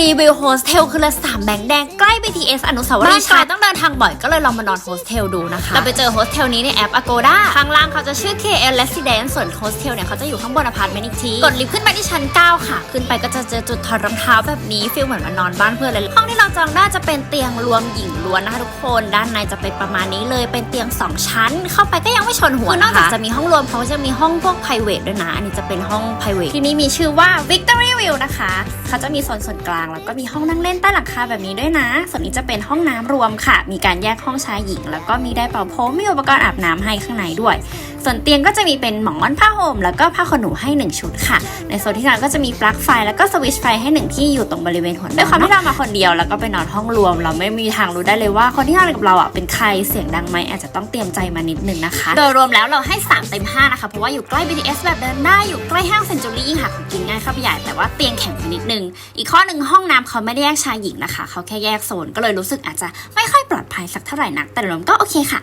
รีวิวโฮสเทลคือละสามแบงค์แดงใกล้ BTS อนุสาวรีย์ชัยต้องเดินทางบ่อยก็เลยลองมานอนโฮสเทลดูนะคะเราไปเจอโฮสเทลนี้ในแอป Agoda ข้างล่างเขาจะชื่อ KL Residence ส่วนโฮสเทลเนี่ยเขาจะอยู่ข้างบนอพาร์ตเมนต์อีกที กดลิฟต์ขึ้นไปที่ชั้น 9 ค่ะ ขึ้นไปก็จะเจอจุดถอดรองเท้าแบบนี้ฟีลเหมือนมานอนบ้านเพื่อนเลยห้องที่เราจองได้จะเป็นเตียงรวมหญิงล้วนนะคะทุกคนด้านในจะเป็นประมาณนี้เลยเป็นเตียง 2 ชั้น เข้าไปก็ยังไม่ชนหัวนะคะนอกจากจะมีห้องรวมเขาจะมีห้องพวก private ด้วยนะอันนี้จะเป็นห้อง private ที่นี่มีชื่อว่า Victory วิวนะคะ เขาจะมีโซนส่วนกลางแล้วก็มีห้องนั่งเล่นใต้หลังคาแบบนี้ด้วยนะ ส่วนนี้จะเป็นห้องน้ำรวมค่ะ มีการแยกห้องชายหญิง แล้วก็มีได้เป่าผมมีอุปกรณ์อาบน้ำให้ข้างในด้วย ส่วนเตียงก็จะมีเป็นหมอนผ้าห่มแล้วก็ผ้าขนหนูให้ 1 ชุดค่ะ ในโซนที่นอนก็จะมีปลั๊กไฟแล้วก็สวิตช์ไฟให้หนึ่งที่อยู่ตรงบริเวณหัวนอนด้วยความที่เรามาคนเดียวแล้วก็ไปนอนห้องรวม เราไม่มีทางรู้ได้เลยว่าคนที่นอนกับเราอะเป็นใครเสียงดังไหมอาจจะต้องเตรียมใจมานิดนึงนะคะ โดยรวมแล้วเราให้ 3 เต็ม 5 นะคะ เพราะว่าอยู่ใกล้ BTS แบบเดินได้อยู่ใกล้ห้างเซนจูรี่ยิ่งหาของกินง่ายเข้าไปใหญ่แต่ว่าเตียงแข็งไปนิดนึง อีกข้อหนึ่งห้องน้ำเขาไม่ได้แยกชายหญิงนะคะ เขาแค่แยกโซนก็เลยรู้สึกอาจจะไม่ค่อยปลอดภัยสักเท่าไหร่นัก แต่รวมก็โอเคค่ะ